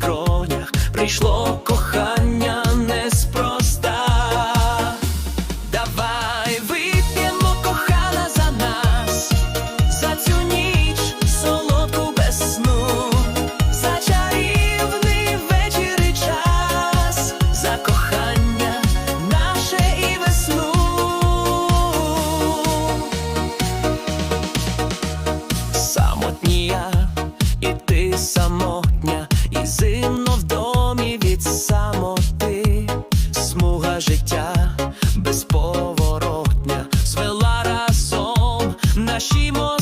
скронях прийшло кохання неспроста. Давай вип'ємо кохана за нас, за цю ніч солодку без сну, за чарівний вечір і час, за кохання наше і весну. Самотнія. Само наші мости.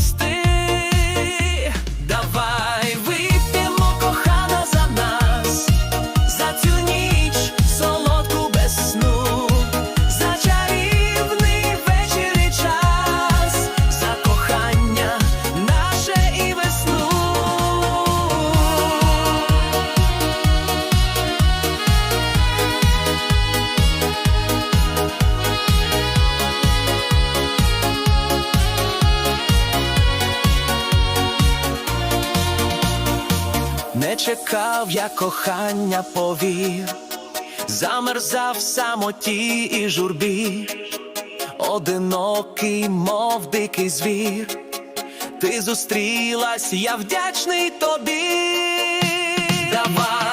Не чекав я кохання, повір, замерзав в самоті і журбі, одинокий, мов дикий звір. Ти зустрілась, я вдячний тобі. Давай